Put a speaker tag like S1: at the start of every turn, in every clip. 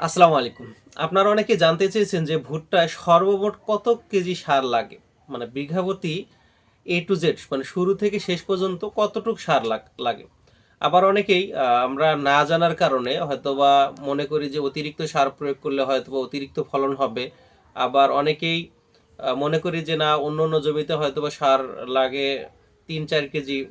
S1: আসসালামু আলাইকুম। আপনারা অনেকে জানতে চেয়েছেন যে ভুট্টায় সর্বমোট কত কেজি সার লাগে? মানে বিঘাপতি এ টু জেড মানে শুরু থেকে শেষ পর্যন্ত কতটুক সার লাগ- আবার অনেকেই আমরা না জানার কারণে হয়তোবা মনে করি যে অতিরিক্ত সার প্রয়োগ করলে হয়তোবা অতিরিক্ত ফলন হবে। আবার অনেকেই মনে করি যে না, অন্য অন্য জমিতে হয়তোবা সার লাগে তিন চার কেজি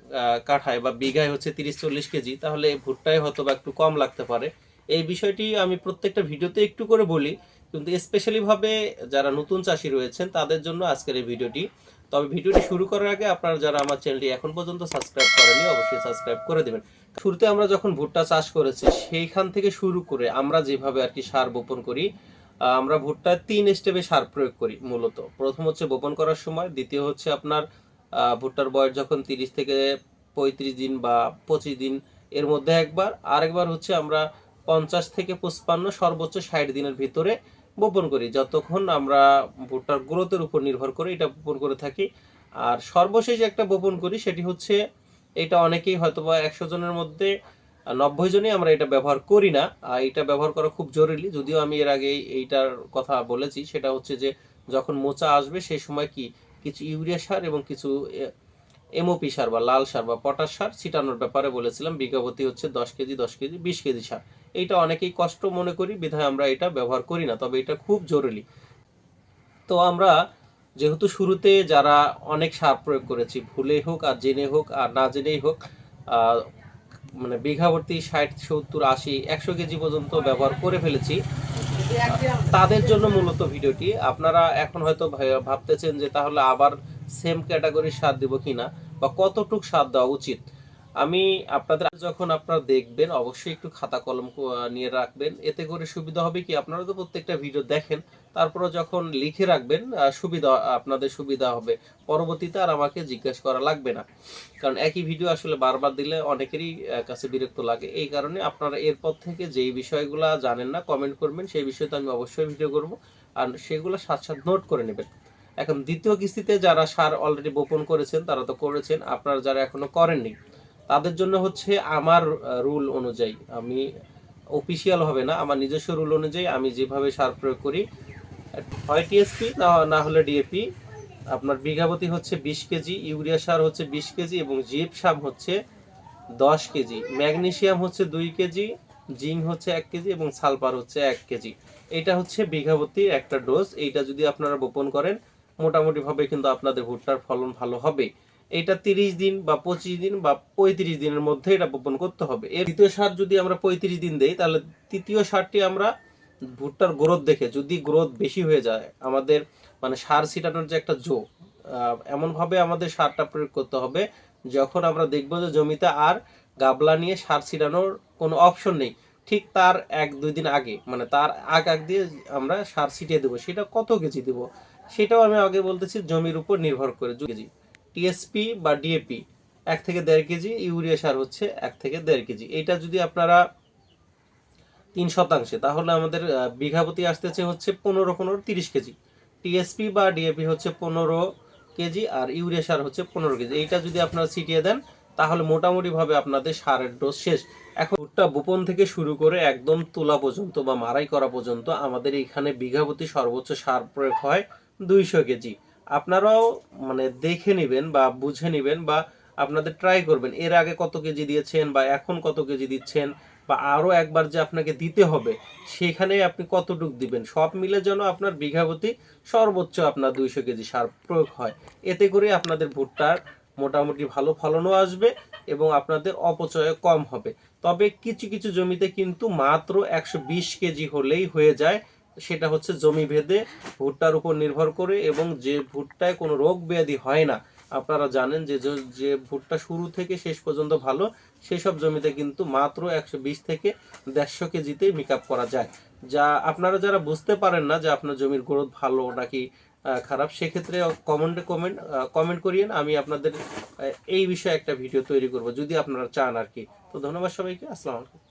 S1: কাঠায় বা বিঘায় হচ্ছে তিরিশ চল্লিশ কেজি, তাহলে ভুট্টায় হয়তোবা একটু কম লাগতে পারে। এই বিষয়টি আমি প্রত্যেকটা ভিডিওতে একটু করে বলি, কিন্তু স্পেশালি ভাবে যারা নতুন চাষি রয়েছেন, তাদের জন্য আজকের এই ভিডিওটি। তবে ভিডিওটি শুরু করার আগে আপনারা যারা আমার চ্যানেলটি এখন পর্যন্ত সাবস্ক্রাইব করেনি অবশ্যই সাবস্ক্রাইব করে দেবেন। শুরুতে আমরা যখন ভুট্টা চাষ করেছি, সেইখান থেকে শুরু করে আমরা যেভাবে আর কি সার বপন করি আমরা ভুট্টায় তিন স্টেপে সার প্রয়োগ করি মূলত। প্রথম হচ্ছে বপন করার সময়, দ্বিতীয় হচ্ছে আপনার ভুট্টার বয়স যখন তিরিশ থেকে পঁয়ত্রিশ দিন বা পঁচিশ দিন এর মধ্যে একবার, আরেকবার হচ্ছে আমরা পঞ্চাশ থেকে পঁচপান্ন সর্বোচ্চ ষাট দিনের ভিতরে বপন করি। যতক্ষণ আমরা ভুট্টার গ্রোথের উপর নির্ভর করে এটা বপন করে থাকি। আর সর্বশেষ একটা বপন করি সেটি হচ্ছে, এটা অনেকেই হয়তো বা একশো জনের মধ্যে নব্বই জনই আমরা এটা ব্যবহার করি না। আর এটা ব্যবহার করা খুব জরুরি। যদিও আমি এর আগে এইটার কথা বলেছি, সেটা হচ্ছে যে যখন মোচা আসবে সেই সময় কি কিছু ইউরিয়া সার এবং কিছু এমওপি সার বা লাল সার বা পটাশ সার ছিটানোর ব্যাপারে বলেছিলাম। বিঘাপতি হচ্ছে দশ কেজি দশ কেজি, বিশ কেজি সার। এইটা অনেকেই কষ্ট মনে করি, বিধায় আমরা এটা ব্যবহার করি না, তবে এটা খুব জরুরি। তো আমরা যেহেতু শুরুতে যারা অনেক সার প্রয়োগ করেছি, ভুলে হোক আর জেনে হোক আর না জেনেই হোক মানে বিঘাবর্তী ষাট, সত্তর, আশি, একশো কেজি পর্যন্ত ব্যবহার করে ফেলেছি, তাদের জন্য মূলত ভিডিওটি। আপনারা এখন হয়তো ভাবতেছেন যে তাহলে আবার সেম ক্যাটাগরির স্বাদ দিব কিনা, বা কতটুক স্বাদ দেওয়া উচিত? আমি আপনাদের যখন আপনারা দেখবেন, অবশ্যই একটু খাতা কলম নিয়ে রাখবেন। এতে করে সুবিধা হবে কি, আপনারা তো প্রত্যেকটা ভিডিও দেখেন তারপরে যখন লিখে রাখবেন সুবিধা, আপনাদের সুবিধা হবে। পরবর্তীতে আর আমাকে জিজ্ঞেস করা লাগবে না। কারণ একই ভিডিও আসলে বারবার দিলে অনেকেরই কাছে বিরক্ত লাগে। এই কারণে আপনারা এরপর থেকে যেই বিষয়গুলো জানেন না কমেন্ট করবেন, সেই বিষয়ে তো আমি অবশ্যই ভিডিও করব। আর সেগুলো সাথে সাথে নোট করে নেবেন। এখন দ্বিতীয় কিস্তিতে যারা সার অলরেডি বপন করেছেন, তারা তো করেছেন। আপনারা যারা এখনও করেননি তাদের জন্য হচ্ছে আমার রুল অনুযায়ী। আমি অফিসিয়াল হবে না, আমার নিজস্ব রুল অনুযায়ী আমি যেভাবে সার প্রয়োগ করি, হয় টিএসপি না হলে ডিএপি আপনার বিঘাপতি হচ্ছে বিশ কেজি, ইউরিয়া সার হচ্ছে বিশ কেজি এবং জিপ জিপসাম হচ্ছে দশ কেজি। ম্যাগনেশিয়াম হচ্ছে দুই কেজি, জিঙ্ক হচ্ছে এক কেজি এবং সালফার হচ্ছে এক কেজি। এটা হচ্ছে বিঘাপতি একটা ডোজ এইটা যদি আপনারা বপন করেন, মোটামুটিভাবে কিন্তু আপনাদের ভুট্টার ফলন ভালো হবে এটা তিরিশ দিন বা পঁচিশ দিন বা পঁয়ত্রিশ দিনের মধ্যে এটা বপন করতে হবে। এর দ্বিতীয় সার যদি আমরা পঁয়ত্রিশ দিন দেই, তাহলে তৃতীয় সারটি আমরা ভুট্টার গ্রোথ দেখে, যদি গ্রোথ বেশি হয়ে যায়, আমাদের মানে সার ছিটানোর যে একটা জো এমনভাবে আমাদের সারটা প্রয়োগ করতে হবে, যখন আমরা দেখব যে জমিতে আর গাবলা নিয়ে সার ছিটানোর কোনো অপশন নেই, ঠিক তার এক দুই দিন আগে মানে তার আগ আগ দিয়ে আমরা সার ছিটিয়ে দেবো, সেটা কত কেজি দেবো, সেটাও আমি আগে বলতেছি, জমির উপর নির্ভর করে কেজি। টিএসপি বা ডিএপি এক থেকে দেড় কেজি, ইউরিয়া সার হচ্ছে এক থেকে দেড় কেজি। এটা যদি আপনারা তিন শতাংশে, তাহলে আমাদের বিঘাপতি আসতেছে হচ্ছে পনেরো পনেরো তিরিশ কেজি। টিএসপি বা ডিএপি হচ্ছে পনেরো কেজি আর ইউরিয়া সার হচ্ছে পনেরো কেজি। এইটা যদি আপনারা ছিটিয়ে দেন, তাহলে মোটামুটিভাবে আপনাদের সারের ডোজ শেষ। এখন ভুট্টা বোপন থেকে শুরু করে একদম তোলা পর্যন্ত বা মারাই করা পর্যন্ত আমাদের এখানে বিঘাপতি সর্বোচ্চ সার প্রয়োগ হয় দুইশো কেজি। আপনারাও মানে দেখে নেবেন বা বুঝে নেবেন বা আপনাদের ট্রাই করবেন, এর আগে কত কেজি দিয়েছেন বা এখন কত কেজি দিচ্ছেন বা আরও একবার যে আপনাকে দিতে হবে, সেখানে আপনি কতটুক দিবেন, সব মিলে যেন আপনার বিঘাপতি সর্বোচ্চ আপনার দুইশো কেজি সার প্রয়োগ হয়। এতে করে আপনাদের ভুট্টার মোটামুটি ভালো ফলনও আসবে এবং আপনাদের অপচয় কম হবে। তবে কিছু কিছু জমিতে কিন্তু মাত্র একশো বিশ কেজি হলেই হয়ে যায় সেটা হচ্ছে জমি ভেদে ভুট্টার উপর নির্ভর করে এবং যে ভুট্টায় কোনো রোগ ব্যাধি হয় না। আপনারা জানেন যে যে- ভুট্টা শুরু থেকে শেষ পর্যন্ত ভালো, সেসব জমিতে কিন্তু মাত্র একশো বিশ থেকে দেড়শো কেজিতেই মেক করা যায়। যা আপনারা যারা বুঝতে পারেন না যে আপনার জমির গ্রোথ ভালো নাকি খারাপ, সেক্ষেত্রে কমেন্টে কমেন্ট কমেন্ট করিয়েন। আমি আপনাদের এই বিষয়ে একটা ভিডিও তৈরি করব, যদি আপনারা চান আর কি। তো ধন্যবাদ সবাইকে, আসসালামু আলাইকুম।